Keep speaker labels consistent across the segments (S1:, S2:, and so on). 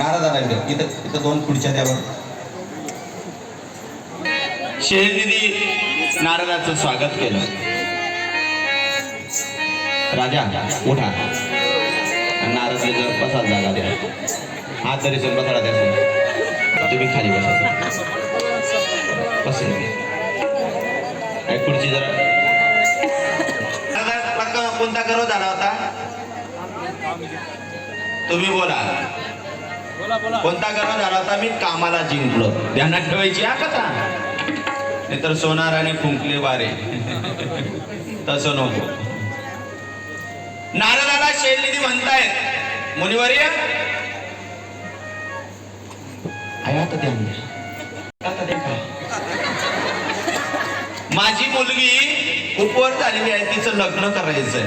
S1: नारदाला इथं इथं इथं दोन खुर्च्या द्यावर
S2: शेहदिदी नारदाचं स्वागत केलं. राजा उठा. आणि जर प्रसाद जागा द्या. हात तरी समजा थोडा द्या. तुम्ही खाली बसा. बसून खुर्ची जरा. कोणता गर्व झाला होता. तुम्ही बोला. कोणता गर्व झाला होता? मी कामाला जिंकलो. ध्यानात ठेवायची हा कथा? नाहीतर सोनार आणि फुंकले वारे. तसं नको. नारदाला शेलनिधी म्हणतायत. मुनिवर्य आता ध्यान द्या. माझी मुलगी उपवर झालेली आहे तिचं लग्न करायचंय.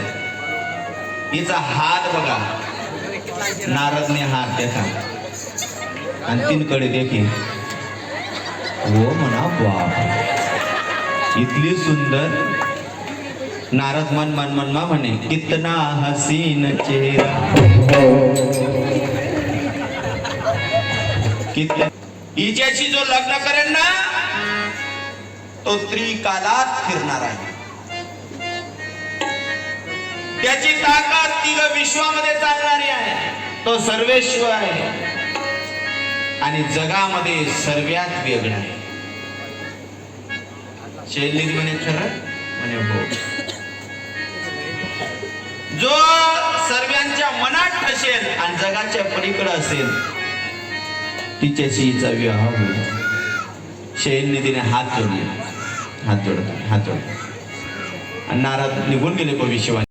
S2: हिचा हात बघा. नारदने हात देखा आणि देखील. हो म्हणा बाप इतली सुंदर नारद मन मन मन मा म्हणे कितना हसीन चेहरा. हिच्याशी जो लग्न करेल ना तो त्रिकालात फिरणार आहे. त्याची ताकद तिघ विश्वामध्ये चालणारी आहे. तो सर्वेश्वर आहे. आणि जगामध्ये सर्वात वेगळा आहे. शैली म्हणे खरं म्हणे हो. जो सर्वांच्या मनात असेल आणि जगाच्या पलीकडे असेल तिच्याशी हिचा विवाह होईल शैल निधीने हात जोडले. हात जोडत हात जोडले आणि नाराज निघून गेले भविष्यवाणी